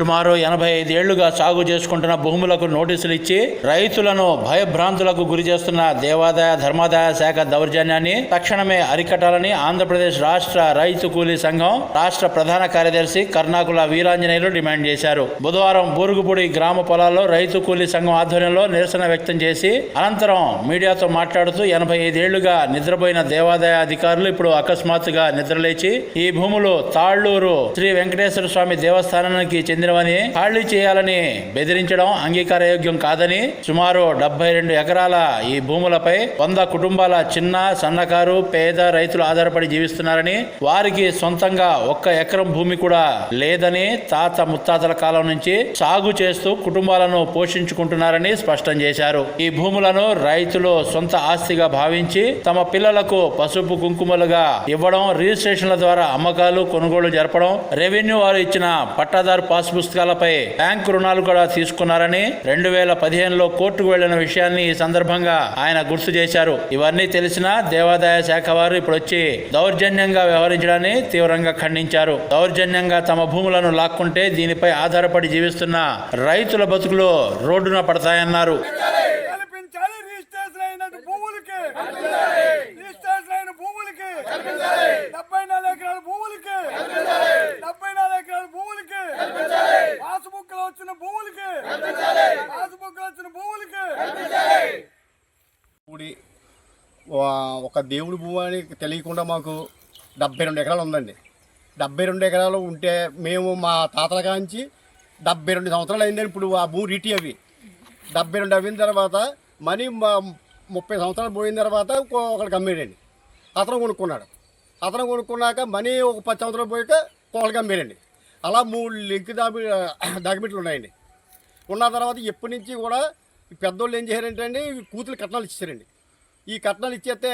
సుమారు ఎనభై ఐదేళ్ళుగా సాగు చేసుకుంటున్న భూములకు నోటీసులు ఇచ్చి రైతులను భయభ్రాంతులకు గురి చేస్తున్న దేవాదాయ ధర్మాదాయ శాఖ దౌర్జన్యాన్ని తక్షణమే అరికట్టాలని ఆంధ్రప్రదేశ్ రాష్ట్ర రైతు కూలీ సంఘం రాష్ట్ర ప్రధాన కార్యదర్శి కర్ణాకుల వీరాంజనేయులు డిమాండ్ చేశారు. బుధవారం బూరుగుపూడి గ్రామ పొలాల్లో రైతు కూలీ సంఘం ఆధ్వర్యంలో నిరసన వ్యక్తం చేసి అనంతరం మీడియాతో మాట్లాడుతూ ఎనభై ఐదేళ్ళుగా నిద్రపోయిన దేవాదాయ అధికారులు ఇప్పుడు అకస్మాత్తుగా నిద్రలేచి ఈ భూములు తాళ్ళూరు శ్రీ వెంకటేశ్వర స్వామి దేవస్థానానికి చెందిన చెందినవని ఖాళీ చేయాలని బెదిరించడం అంగీకారయోగ్యం కాదని సుమారు డెబ్బై రెండు ఎకరాల ఈ భూములపై వంద కుటుంబాల చిన్న సన్నకారు పేద రైతులు ఆధారపడి జీవిస్తున్నారని వారికి సొంతంగా ఒక్క ఎకరం భూమి కూడా లేదని తాత ముత్తాతల కాలం నుంచి సాగు చేస్తూ కుటుంబాలను పోషించుకుంటున్నారని స్పష్టం చేశారు. ఈ భూములను రైతులు సొంత ఆస్తిగా భావించి తమ పిల్లలకు పసుపు కుంకుమలుగా ఇవ్వడం రిజిస్ట్రేషన్ల ద్వారా అమ్మకాలు కొనుగోలు జరపడం రెవెన్యూ వారు ఇచ్చిన పట్టాదారు పాస్బుక్ పుస్తకాలపై బ్యాంకు రుణాలు కూడా తీసుకున్నారని రెండు వేల పదిహేనులో కోర్టుకు వెళ్ళిన విషయాన్ని ఈ సందర్భంగా ఆయన గుర్తు చేశారు. ఇవన్నీ తెలిసిన దేవాదాయ శాఖ వారు ఇప్పుడు వచ్చి దౌర్జన్యంగా వ్యవహరించడాన్ని తీవ్రంగా ఖండించారు. దౌర్జన్యంగా తమ భూములను లాక్కుంటే దీనిపై ఆధారపడి జీవిస్తున్న రైతుల బతుకులు రోడ్డున పడతాయన్నారు కల్పించాలి రిజిస్ట్రేషన్ అయిన భూములకి రిజిస్ట్రేషన్ అయిన భూములకి డెబ్బై నాలుగు ఎకరాల భూములకి డెబ్బై నాలుగు ఎకరాల భూములకి పాస్బుక్లో వచ్చిన భూములకి పాస్బుక్లో వచ్చిన భూములకి కూడి వా- ఒక దేవుడి భూమి అని తెలియకుండా మాకు డెబ్బై రెండు ఎకరాలు ఉందండి. డెబ్బై రెండు ఎకరాలు ఉంటే మేము మా తాతల కాంచి డెబ్బై రెండు సంవత్సరాలు అయిందని ఇప్పుడు ఆ భూమి రిటీ అవి. డెబ్బై రెండు అయిన తర్వాత మనీ మా ముప్పై సంవత్సరాలు పోయిన తర్వాత ఇంకో ఒకరికి అమ్మేడండి అతను కొనుక్కున్నాడు. అతను కొనుక్కున్నాక మనీ ఒక పది సంవత్సరాలు పోయాక ఒకరికి అమ్మేడండి అలా మూడు లింక్ దాబి డాక్యుమెంట్లు ఉన్నాయండి. ఉన్న తర్వాత ఎప్పటి నుంచి కూడా పెద్దోళ్ళు ఏం చేశారంటే అండి కూతురు కట్నాలు ఇచ్చారండి ఈ కట్నాలు ఇచ్చేస్తే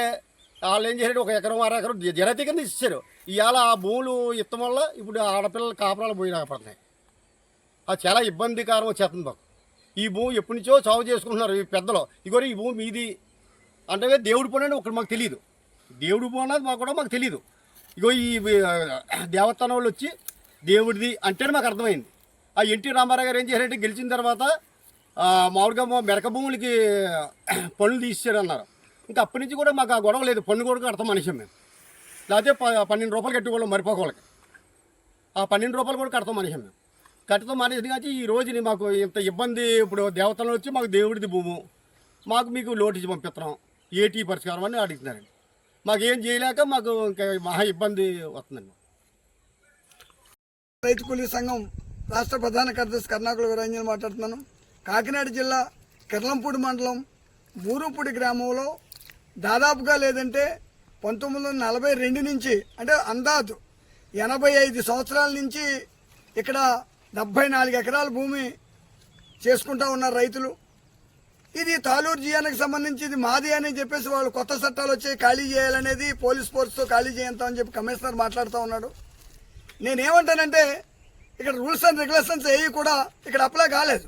వాళ్ళు ఏం చేశారు ఒక ఎకరం అర ఎకరం జరతి కింద ఇచ్చారు ఇవాళ ఆ భూములు ఇత్తం వల్ల ఇప్పుడు ఆడపిల్లల కాపురాలు పోయినాకపడుతున్నాయి అది చాలా ఇబ్బందికరం వచ్చేస్తుంది మాకు. ఈ భూమి ఎప్పటి నుంచో సాగు చేసుకుంటున్నారు ఈ పెద్దలు. ఇగో ఈ భూమి మీది. అంటే దేవుడి పోనండి ఒకటి మాకు తెలియదు దేవుడి పోనది మాకు కూడా మాకు తెలియదు ఇగో ఈ దేవస్థానం వాళ్ళు వచ్చి దేవుడిది అంటేనే మాకు అర్థమైంది. ఆ ఎన్టీ రామారావు గారు ఏం చేశారంటే గెలిచిన తర్వాత మామూలుగా మెరక భూములకి పనులు తీసేసారు అన్నారు ఇంకా అప్పటి నుంచి కూడా మాకు ఆ గొడవ లేదు. పన్ను కూడా కడతాం మనిషి మేము. లేకపోతే ప- పన్నెండు రూపాయలు కట్టుకోవాలి మరిపోకోళ్ళకి ఆ పన్నెండు రూపాయలు కూడా కడతాం మనిషి మేము. కట్టడం మనిషి కానీ ఈ రోజుని మాకు ఇంత ఇబ్బంది ఇప్పుడు దేవతలు వచ్చి మాకు దేవుడిది భూము. మాకు మీకు నోటీసు పంపిస్తున్నాం ఏటీ పరిష్కారం అని అడుగుతున్నారండి. మాకు ఏం చేయలేక మాకు ఇంకా మహా ఇబ్బంది వస్తుందండి. రైతు కూలీ సంఘం రాష్ట్ర ప్రధాన కార్యదర్శి కర్ణాకుల వీరంజన్ మాట్లాడుతున్నాను. కాకినాడ జిల్లా కిర్లంపూడి మండలం బూరుపూడి గ్రామంలో దాదాపుగా లేదంటే పంతొమ్మిది వందల నలభై రెండు నుంచి అంటే అందాజు ఎనభై ఐదు సంవత్సరాల నుంచి ఇక్కడ డెబ్బై నాలుగు ఎకరాల భూమి చేసుకుంటా ఉన్నారు రైతులు. ఇది తాలూరు జియానికి సంబంధించి ఇది మాది అని చెప్పేసి వాళ్ళు కొత్త చట్టాలు వచ్చి ఖాళీ చేయాలనేది పోలీస్ ఫోర్స్తో ఖాళీ చేయంతామని చెప్పి కమిషనర్ మాట్లాడుతూ ఉన్నాడు. నేనేమంటానంటే ఇక్కడ రూల్స్ అండ్ రెగ్యులేషన్స్ ఏవి కూడా ఇక్కడ అప్లై కాలేదు.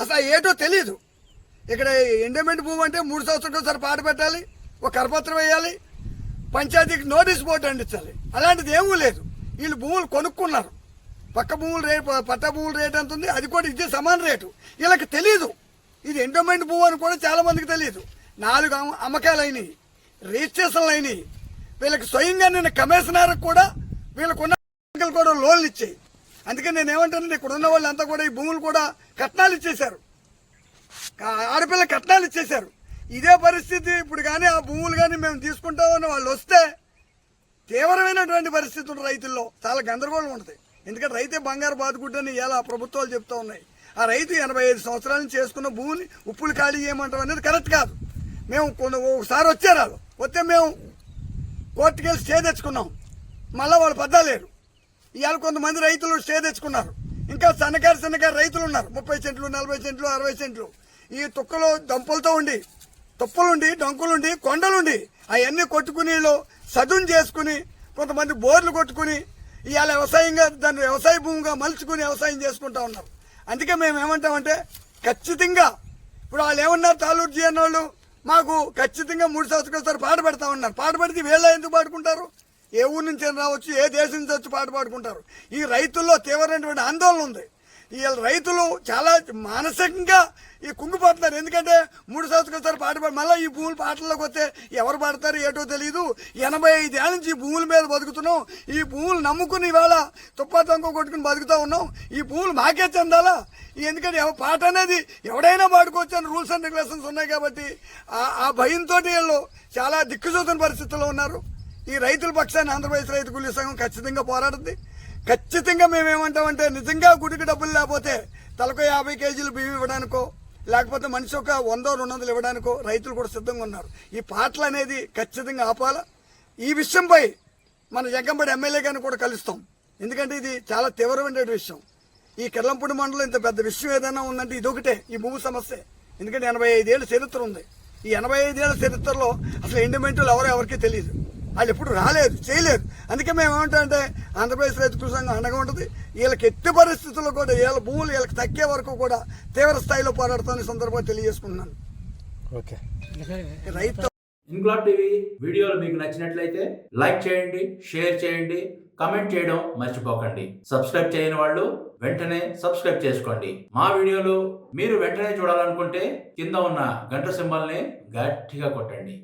అసలు ఏటో తెలియదు ఇక్కడ ఎండోమెంట్ భూమి అంటే మూడు సంవత్సరాలు ఒకసారి పాట పెట్టాలి ఒక కరపత్రం వేయాలి పంచాయతీకి నోటీస్ బోర్డు అందించాలి. అలాంటిది ఏమీ లేదు. వీళ్ళు భూములు కొనుక్కున్నారు. పక్క భూముల రేటు పట్ట భూముల రేట్ ఎంత ఉంది? అది కూడా ఇదే సమాన రేటు. వీళ్ళకి తెలియదు ఇది ఎండోమెంట్ భూమి అని కూడా చాలా మందికి తెలియదు నాలుగు అమ్మకాలు అయినాయి రిజిస్ట్రేషన్లు అయినాయి వీళ్ళకి స్వయంగా నేను కమిషనర్ కూడా వీళ్ళకున్న కూడా లోన్లు ఇచ్చాయి. అందుకని నేను ఏమంటానంటే ఇక్కడ ఉన్న వాళ్ళంతా కూడా ఈ భూములు కూడా కట్నాలు ఇచ్చేశారు. ఆడపిల్ల కట్నాలు ఇచ్చేశారు. ఇదే పరిస్థితి ఇప్పుడు కానీ ఆ భూములు కానీ మేము తీసుకుంటామని వాళ్ళు వస్తే తీవ్రమైనటువంటి పరిస్థితి ఉంటుంది రైతుల్లో. చాలా గందరగోళం ఉంటుంది. ఎందుకంటే రైతే బంగారు బాదుకుంటని ఇలా ప్రభుత్వాలు చెప్తా ఉన్నాయి. ఆ రైతు ఎనభై ఐదు సంవత్సరాలు చేసుకున్న భూమిని ఉప్పులు ఖాళీ చేయమంటాం అనేది కరెక్ట్ కాదు. మేము కొన్ని ఒకసారి వచ్చారు వాళ్ళు. వస్తే మేము కోర్టుకెళ్ళి స్టే తెచ్చుకున్నాం. మళ్ళీ వాళ్ళు పద్దాలేరు. ఇవాళ కొంతమంది రైతులు స్టే తెచ్చుకున్నారు. ఇంకా సన్నకారు సన్నకారు రైతులు ఉన్నారు. ముప్పై సెంట్లు నలభై సెంట్లు అరవై సెంట్లు. ఈ తుక్కలు దంపలతో ఉండి తుప్పలుండి డొంకులుండి కొండలుండి అవన్నీ కొట్టుకుని సదును చేసుకుని కొంతమంది బోర్లు కొట్టుకుని ఇవాళ వ్యవసాయంగా దాన్ని వ్యవసాయ భూమిగా మలుచుకుని వ్యవసాయం చేసుకుంటా ఉన్నారు. అందుకే మేము ఏమంటామంటే ఖచ్చితంగా ఇప్పుడు వాళ్ళు ఏమన్నారు తాలూరు జీఎన్ వాళ్ళు మాకు ఖచ్చితంగా మూడు సంవత్సరాలు సార్ పాట పెడతా ఉన్నారు. పాట పెడితే వీళ్ళ ఎందుకు పాడుకుంటారు? ఏ ఊరు నుంచి రావచ్చు ఏ దేశం నుంచి వచ్చి పాట పాడుకుంటారు. ఈ రైతుల్లో తీవ్రమైనటువంటి ఆందోళన ఉంది. ఈ రైతులు చాలా మానసికంగా ఈ కుంగిపోతున్నారు. ఎందుకంటే మూడు సంవత్సరాలు పాట పాడి మళ్ళీ ఈ భూములు పాటల్లోకి వస్తే ఎవరు పాడతారు ఏటో తెలియదు ఎనభై ఐదేళ్ళ నుంచి ఈ భూముల మీద బతుకుతున్నాం. ఈ భూములు నమ్ముకుని ఇవాళ తుప్పా తొంగ కొట్టుకుని బతుకుతా ఉన్నాం. ఈ భూములు మాకే చెందాలా? ఎందుకంటే ఎవ- పాట అనేది ఎవడైనా పాడుకోవచ్చు అని రూల్స్ అండ్ రెగ్యులేషన్స్ ఉన్నాయి కాబట్టి ఆ- ఆ భయంతో వీళ్ళు చాలా దిక్కుచూతున్న పరిస్థితుల్లో ఉన్నారు. ఈ రైతుల పక్షాన్ని ఆంధ్రప్రదేశ్ రైతు కూలీ సంఘం ఖచ్చితంగా పోరాడుతుంది ఖచ్చితంగా మేమేమంటామంటే నిజంగా గుడికి డబ్బులు లేకపోతే తలకు యాభై కేజీలు బియ్యం ఇవ్వడానికో లేకపోతే మనిషి ఒక వందో రెండు వందలు ఇవ్వడానికో రైతులు కూడా సిద్ధంగా ఉన్నారు. ఈ పాటలు అనేది ఖచ్చితంగా ఆపాల. ఈ విషయంపై మన జగ్గంపడి ఎమ్మెల్యే గారిని కూడా కలుస్తాం. ఎందుకంటే ఇది చాలా తీవ్రమైన విషయం. ఈ కిర్లంపూడి మండలం ఇంత పెద్ద విషయం ఏదైనా ఉందంటే ఇదొకటే ఈ భూమి సమస్య. ఎందుకంటే ఎనభై ఐదేళ్ళ చరిత్ర ఉంది. ఈ ఎనభై ఐదేళ్ళ చరిత్రలో అసలు ఎండమెంటులు ఎవరో ఎవరికీ తెలియదు వాళ్ళు ఎప్పుడు రాలేదు చేయలేదు. అందుకే మేము ఏమంటామంటే ఆంధ్రప్రదేశ్ రైతు కృషి సంఘం అండగా ఉంటుంది. వీళ్ళకి ఎట్టి పరిస్థితుల్లో కూడా వీళ్ళ భూములు వీళ్ళకి తగ్గే వరకు కూడా తీవ్ర స్థాయిలో పోరాడుతామని సందర్భంగా తెలియజేసుకుంటున్నాను. ఓకే. రైతు ఇంక్లాబ్ టీవీ వీడియోలు మీకు నచ్చినట్లయితే లైక్ చేయండి షేర్ చేయండి కమెంట్ చేయడం మర్చిపోకండి. సబ్స్క్రైబ్ చేయని వాళ్ళు వెంటనే సబ్స్క్రైబ్ చేసుకోండి. మా వీడియోలు మీరు వెంటనే చూడాలనుకుంటే కింద ఉన్న గంట సింబల్ని గట్టిగా కొట్టండి.